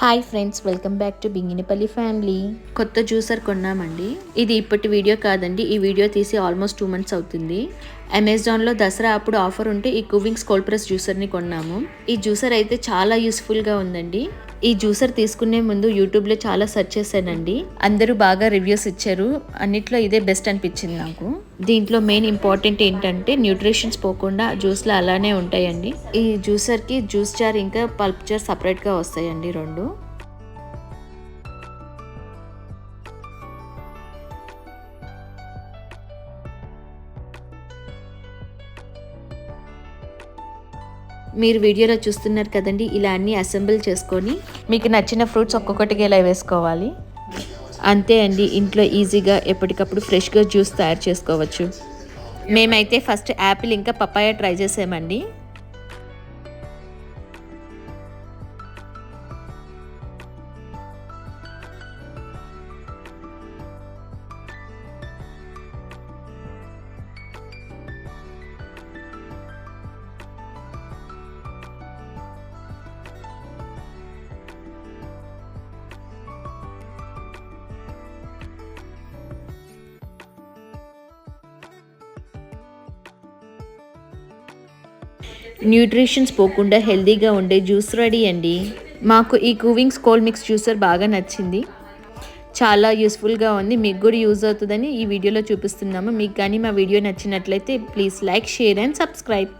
Hi friends welcome back to Binginipalli family. కొత్త juicer కొన్నామండి. ఇది ఇప్పటి వీడియో కాదండి ఈ వీడియో తీసి ఆల్మోస్ట్ టూ మంత్స్ అవుతుంది. అమెజాన్లో దసరా అప్పుడు ఆఫర్ ఉంటే ఈ కువింగ్స్ కోల్డ్ ప్రెస్ జ్యూసర్ని కొన్నాము. ఈ జ్యూసర్ అయితే చాలా యూస్ఫుల్గా ఉందండి. ఈ జ్యూసర్ తీసుకునే ముందు యూట్యూబ్లో చాలా సెర్చ్ చేశానండి. అందరూ బాగా రివ్యూస్ ఇచ్చారు. అన్నిట్లో ఇదే బెస్ట్ అనిపించింది నాకు. దీంట్లో మెయిన్ ఇంపార్టెంట్ ఏంటంటే న్యూట్రిషన్స్ పోకుండా జ్యూస్లో అలానే ఉంటాయండి. ఈ జ్యూసర్కి జ్యూస్ జార్ ఇంకా పల్ప్ జార్ సపరేట్గా వస్తాయండి రెండు. మీరు వీడియోలో చూస్తున్నారు కదండి ఇలా అన్ని అసెంబుల్ చేసుకొని మీకు నచ్చిన ఫ్రూట్స్ ఒక్కొక్కటిగా ఇలా వేసుకోవాలి? అంతే అండి ఇంట్లో ఈజీగా ఎప్పటికప్పుడు ఫ్రెష్గా జ్యూస్ తయారు చేసుకోవచ్చు. మేమైతే ఫస్ట్ యాపిల్ ఇంకా పపాయ ట్రై చేసామండి. న్యూట్రిషన్స్ పోకుండా హెల్తీగా ఉండే జ్యూస్ రెడీ అండి. మాకు ఈ కూవింగ్స్ కోల్డ్ మిక్స్ జ్యూసర్ బాగా నచ్చింది. చాలా యూస్ఫుల్గా ఉంది. మీకు కూడా యూజ్ అవుతుందని ఈ వీడియోలో చూపిస్తున్నాము. మీకు కానీ మా వీడియో నచ్చినట్లయితే please like share and subscribe.